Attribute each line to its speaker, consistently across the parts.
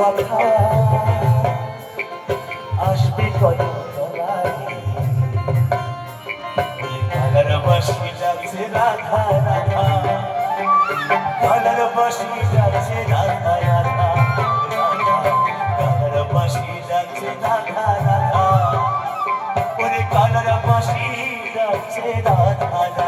Speaker 1: কথা। আসবে কত কালার বাসি যাচ্ছে রাধা রাধা। কালার বাসি যাচ্ছে রাধা রাধা। কালার বাসি যাচ্ছে রাধা রাধা। ওরে কালার বাসি যাচ্ছে রাধা রাধা।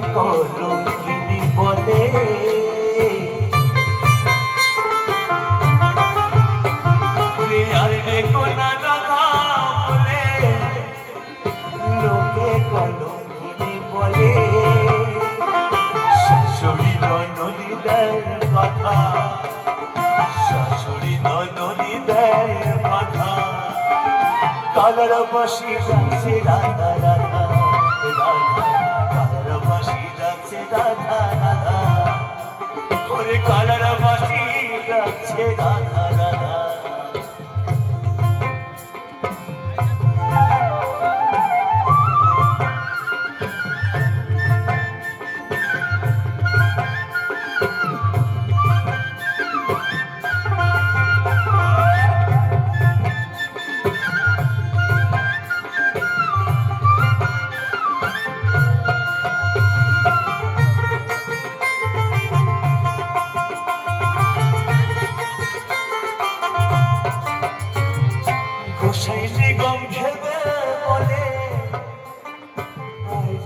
Speaker 1: লোকে কলঙ্কিনী বলে আর দেখো না রাধা বলে লোকে কলঙ্কিনী বলে শাশুড়ি নদীদের কথা। শাশুড়ি নদীদের কথা কালার বাসি যাচ্ছে রাধা রাধা। গাথা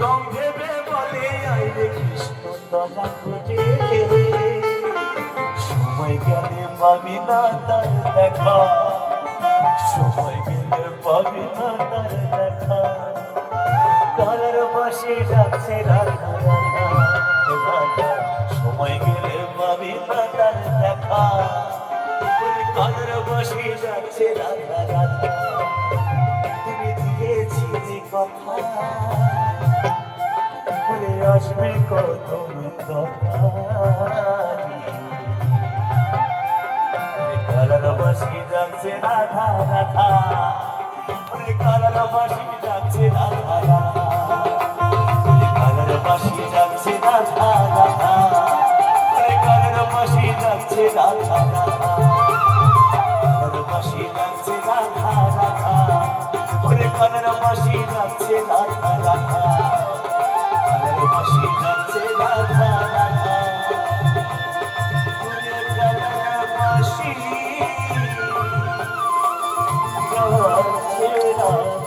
Speaker 1: গম ভেবে বলে আইরে কৃষ্ণ তথা খোঁজে সময় গেলে দেখা সময় গেলে পাবি না তার দেখা কালার যাচ্ছে রাধা রাধা সময় গেলে পাবি তার দেখা। কালার বাসে যাচ্ছে রাধা রাধা তুমি দিয়েছিলে কথা। বলে আসবে কত কালার বাসি যাচ্ছে রাধা রাধা কালার বাসি যাচ্ছে রাধা রাধা যাচ্ছে রাধা রাধা গানের পাশে যাচ্ছে রাধা রাধা পাশে যাচ্ছে রাধা রাধা ওরে কানের পাশে যাচ্ছে রাধা রাধা কানের পাশে যাচ্ছে রাধা রাধা ওরে কানের পাশে যাচ্ছে রাধা